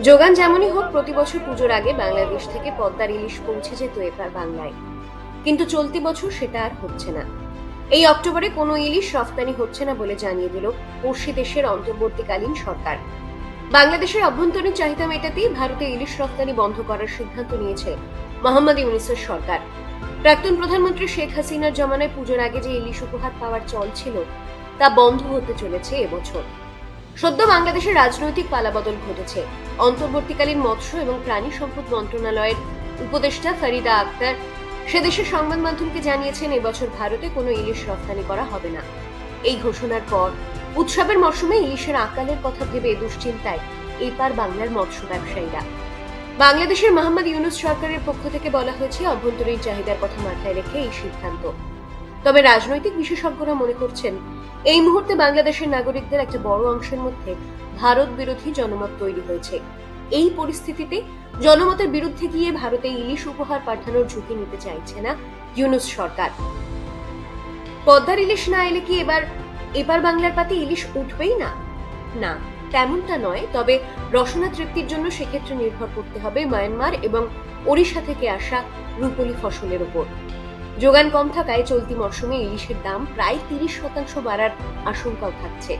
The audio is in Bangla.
যোগান যেমনই হোক, প্রতি বছর পুজোর আগে বাংলাদেশ থেকে পদ্মার ইলিশ পৌঁছে যেত এবার বাংলায়। কিন্তু চলতি বছর সেটা আর হচ্ছে না। এই অক্টোবরে কোনো ইলিশ রফতানি হচ্ছে না বলে জানিয়ে দিল পড়শি দেশের অন্তর্বর্তীকালীন সরকার। বাংলাদেশের অভ্যন্তরীণ চাহিদা মেটাতেই ভারতে ইলিশ রফতানি বন্ধ করার সিদ্ধান্ত নিয়েছে মোহাম্মদ ইউনিসের সরকার। প্রাক্তন প্রধানমন্ত্রী শেখ হাসিনার জমানায় পুজোর আগে যে ইলিশ উপহার পাওয়ার চল ছিল, তা বন্ধ হতে চলেছে এবছর। সদ্য বাংলাদেশের রাজনৈতিক পালাবদল ঘটেছে। অন্তর্বর্তীকালীন মৎস্য এবং প্রাণী সম্পদ মন্ত্রণালয়ের উপদেষ্টা ফরিদা আক্তার সে দেশের সংবাদ মাধ্যমকে জানিয়েছেন, এবছর ভারতে কোনো ইলিশ রপ্তানি করা হবে না। এই ঘোষণার পর উৎসবের মরশুমে ইলিশের আকালের কথা ভেবে দুশ্চিন্তায় এপার বাংলার মৎস্য ব্যবসায়ীরা। বাংলাদেশের মোহাম্মদ ইউনুস সরকারের পক্ষ থেকে বলা হয়েছে, অভ্যন্তরীণ চাহিদার কথা মাথায় রেখে এই সিদ্ধান্ত। তবে রাজনৈতিক বিশেষজ্ঞরা মনে করছেন, এই মুহূর্তে বাংলাদেশের নাগরিকদের একটা বড় অংশের মধ্যে ভারত বিরোধী জনমত তৈরি হয়েছে। এই পরিস্থিতিতে জনমতের বিরুদ্ধে গিয়ে ভারতে ইলিশ উপহার পাঠানোর ঝুঁকি নিতে চাইছে না ইউনুস সরকার। পদ্মার ইলিশ না এলে কি এবার এবার বাংলার পাতে ইলিশ উঠবেই না? না, তেমনটা নয়, তবে রসনা তৃপ্তির জন্য সেক্ষেত্রে নির্ভর করতে হবে মায়ানমার এবং ওড়িশা থেকে আসা রূপলি ফসলের উপর যোগান কম থাকায় চলতি মরশুমে ইলিশের দাম প্রায় তিরিশ শতাংশ বাড়ার আশঙ্কাও থাকছে।